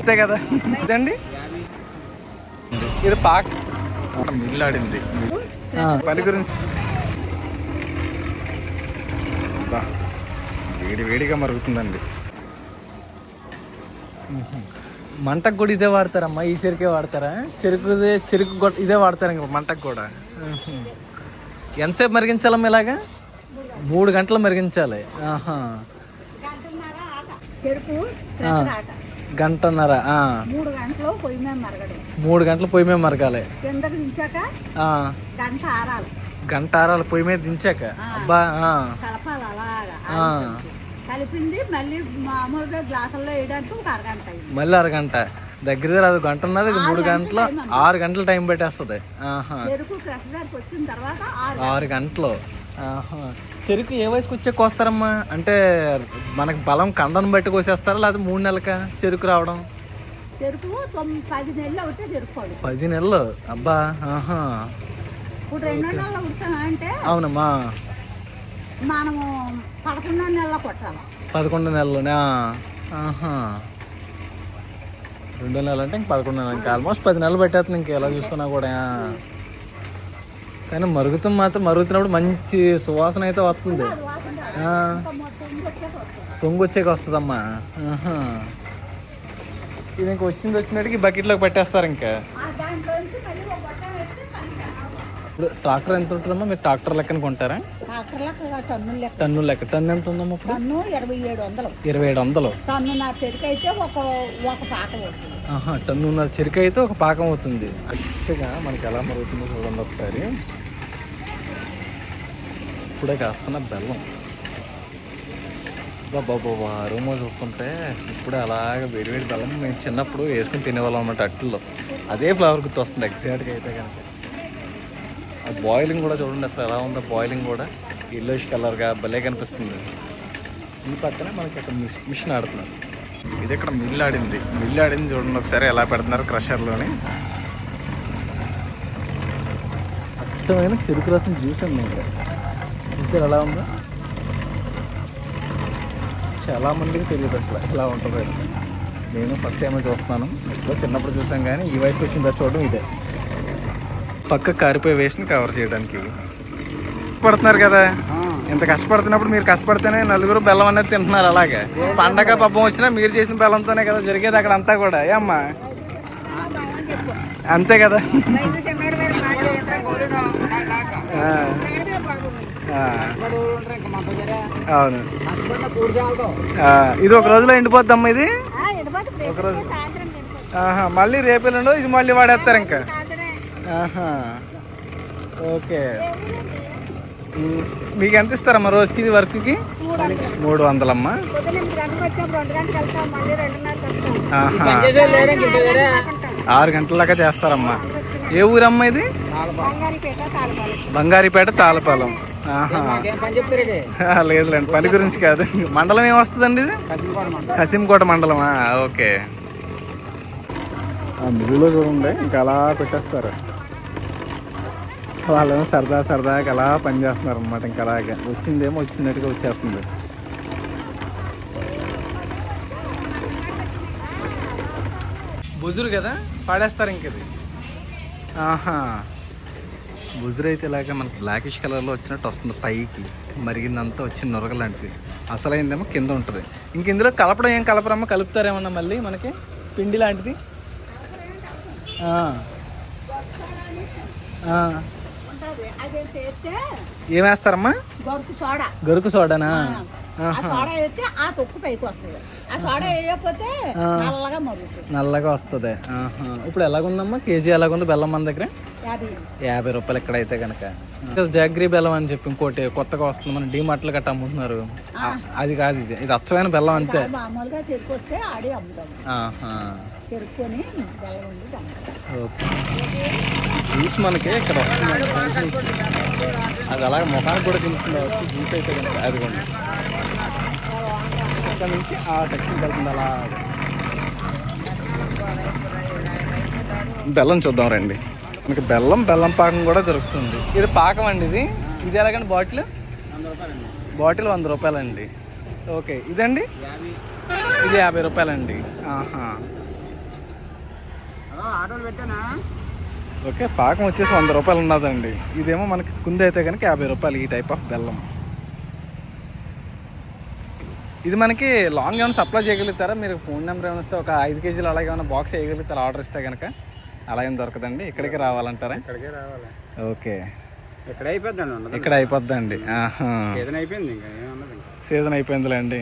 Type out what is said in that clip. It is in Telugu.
అంతే కదా. ఇదండి? ఇది పాక్. మిల్లాడింది పని గురించి. వేడి వేడిగా మరుగుతుందండి. మంటకు కూడా ఇదే వాడతారమ్మా ఈ చెరుకే వాడతారా? చెరుకుదే చెరుకు కూడా ఇదే వాడతారు ఇంకా మంటకు కూడా. ఎంతసేపు మరిగించాలమ్మా ఇలాగా? మూడు గంటలు మరిగించాలి. ఆహా. చెరుకు గంటన్నర. మూడు గంటలు పొయ్యి మరగడం. మూడు గంటలు పొయ్యి మరగాలి. కిందకి దించాక ఆ. గంట ఆరాలి. గంట ఆరాల పొయ్యి మీద దించాక. అబ్బా. కలపాలి అలాగా. కలిపింది మళ్ళీ మామూలుగా గ్లాసుల్లో వేయడానికి ఒక అరగంట మళ్ళీ అరగంట. దగ్గర దగ్గర అది గంట ఉన్నది మూడు గంటలు ఆరు గంటలు టైం పెట్టేస్తుంది. ఆహా. చెరుకు కృష్ణగారికి వచ్చిన తర్వాత ఆరు గంటలు. చెరుకు ఏ వయసుకి వచ్చే కోస్తారమ్మా? అంటే మనకి బలం కండను బట్టి కోసేస్తారా? లేకపోతే మూడు నెలలక చెరుకు రావడం? చెరుకు పది నెలలు అవుతే చెరుకోడు పది నెలలు? అబ్బా ఆహా. ఇప్పుడు రెండో నెలలు ఉడసామంటే అవునమ్మా. మనము పదకొండో నెలలో కొట్టాలి. పదకొండు నెలలునా ఆహా. రెండో నెలలు అంటే ఇంక పదకొండు నెలలు ఇంకా ఆల్మోస్ట్ పది నెలలు పెట్టేస్తుంది ఇంక ఎలా చూసుకున్నా కూడా కానీ మరుగుతం మాత్రం మరుగుతున్నప్పుడు మంచి సువాసన అయితే వస్తుంది. వస్తుంది పొంగు వచ్చాక వస్తుందమ్మా. ఇది ఇంక వచ్చింది వచ్చినట్టుకి బకెట్లోకి పెట్టేస్తారు ఇంకా ఆ దాంట్లోంచి మళ్ళీ ఒక బట్ట వేస్తే పని ఇప్పుడు ట్రాక్టర్ ఎంత ఉంటుందమ్మా? మీరు ట్రాక్టర్ లెక్కన కొంటారా? లెక్క టన్ను లెక్క. టన్ను ఎంత ఉందమ్మా ఇప్పుడు? టన్ను ఇరవై ఏడు వందలు. ఇరవై ఏడు వందలు. టన్ను నా చెరుకు అయితే ఒక ఒక పాక పడుతుంది ఆహా టన్నున్నర చెరుకు అయితే ఒక పాకం అవుతుంది. ఫ్రెష్గా మనకి ఎలా మరుగుతుందో చూడండి ఒకసారి. ఇప్పుడే కాస్తున్న బెల్లం. బాబా అరుమో చూస్తుంటే ఇప్పుడే అలాగ వేడివేడి బెల్లం మేము చిన్నప్పుడు వేసుకుని తినేవాళ్ళం అన్నమాట అట్టుల్లో అదే ఫ్లేవర్ గుర్తు వస్తుంది ఎగ్జాక్ట్గా అయితే కనుక. ఆ బాయిలింగ్ కూడా చూడండి అసలు ఎలా ఉందో బాయిలింగ్ కూడా ఎల్లోష్ కలర్గా భలే కనిపిస్తుంది. ఈ పక్కనే మనకి అక్కడ మిస్ మిషన్ ఆడుతున్నారు ఇది ఇక్కడ మిల్ ఆడింది. మిల్ ఆడింది చూడండి ఒకసారి ఎలా పెడుతున్నారు క్రషర్లోని అచ్చమైన చెరుకు రసం జ్యూస్ అండి ఇక్కడ చూసారు ఎలా ఉందో? చాలా మందికి తెలియదు అసలు ఎలా ఉంటుందో. నేను ఫస్ట్ టైం చూస్తున్నాను. ఎప్పుడో చిన్నప్పుడు చూసాం కానీ ఈ వయసుకి వచ్చిన చూడడం ఇదే. పక్క కారిపోయే వేస్ట్ని కవర్ చేయడానికి. పడుతున్నారు కదా? ఇంత కష్టపడుతున్నప్పుడు మీరు కష్టపడితేనే నలుగురు బెల్లం అనేది తింటున్నారు అలాగే. పండగ పబ్బం వచ్చినా మీరు చేసిన బెల్లంతోనే కదా జరిగేది అక్కడ అంతా కూడా. ఏ అమ్మా? అంతే కదా? ఆ. ఆ. అవును. ఇది ఒక రోజులో ఎండిపోద్దమ్మా ఇది? సాయంత్రం ఆహా మళ్ళీ రేపు ఇది మళ్ళీ వాడేస్తారు ఇంకా. ఆహా. ఓకే. మీకు ఎంత ఇస్తారమ్మా రోజుకి ఇది వర్క్కి? మూడు వందలమ్మా. ఆహా. ఆరు గంటల దాకా చేస్తారమ్మా. ఏ ఊరమ్మా ఇది? బంగారీపేట బంగారిపేట తాళపాలెం. ఆహా. లేదులేండి పని గురించి కాదు. మండలం ఏమొస్తుందండి ఇది? కసింకోట మండలమా? ఓకే. ఆ మిల్లులో చూడండి ఇంకా అలా పెట్టేస్తారు. వాళ్ళేమో సరదా సరదాగా అలా పని చేస్తున్నారు అనమాట ఇంకా అలాగే. వచ్చిందేమో వచ్చినట్టుగా వచ్చేస్తుంది. బుజురు కదా? పాడేస్తారు ఇంక ఇది. ఆహా. బుజురు అయితే ఇలాగ మనకి బ్లాకిష్ కలర్లో వచ్చినట్టు వస్తుంది పైకి. మరిగిందంతా వచ్చిన నొరగ లాంటిది. అసలైందేమో కింద ఉంటుంది. ఇంక ఇందులో కలపడం ఏం కలపరమ్మా? కలుపుతారేమన్నా మళ్ళీ మనకి? పిండి లాంటిది? ఆ. ఆ. ఉంటుంది అది చేస్తే ఏం వేస్తారమ్మా గొరుకు సోడా గరుకు సోడానా ఆ సోడా వేస్తే ఆ తొక్కు పైకి వస్తుంది ఆ సోడా వేయకపోతే ఆ. నల్లగా మరుగుతుంది నల్లగా వస్తుంది. ఇప్పుడు ఎలాగుందమ్మా కేజీ ఎలాగుంది బెల్లం మన దగ్గర యాభై. రూపాయలు ఎక్కడైతే కనుక జాగ్రీ బెల్లం అని చెప్పి ఇంకోటి కొత్తగా వస్తుంది. మన డీమార్ట్లు గట్ట అమ్ముతున్నారు. అది కాదు ఇది. ఇది అచ్చమైన బెల్లం అంతే. మామూలుగా చెరుకు వస్తే ఆడి అమ్ముతాం. జ్యూస్ మనకి ఇక్కడ వస్తుంది. అది అలాగే ముఖానికి కూడా తింటుంది? జ్యూస్ అయితే కనుక అది కూడా ఇక్కడ నుంచి ఆ సెక్షన్ వెళ్తుంది అలా. బెల్లం చూద్దాం రండి. మనకి బెల్లం బెల్లం పాకం కూడా దొరుకుతుంది. ఇది పాకం అండి ఇది. ఇది ఎలాగండి బాటిల్? బాటిల్ వంద రూపాయలండి. ఓకే ఇదండి? ఇది యాభై రూపాయలండి. ఆహా. ఓకే పాకం వచ్చేసి వంద రూపాయలు ఉన్నదండి. ఇదేమో మనకి కుంది అయితే కనుక యాభై రూపాయలు ఈ టైప్ ఆఫ్ బెల్లం. ఇది మనకి లాంగ్ ఏమైనా సప్లై చేయగలుగుతారా? మీరు ఫోన్ నెంబర్ ఏమైనా ఇస్తే ఒక ఐదు కేజీలు అలాగే ఏమైనా బాక్స్ వేయగలుగుతారా? ఆర్డర్ ఇస్తే కనుక. అలా ఏం దొరకదండి. ఇక్కడికి రావాలంటారా? ఇక్కడికే రావాలి. ఓకే. ఇక్కడ అయిపోద్దండి ఇక్కడ అయిపోద్దండి. ఏదైనా అయిపోయింది ఇంకా. సీజన్ అయిపోయిందిలేండి.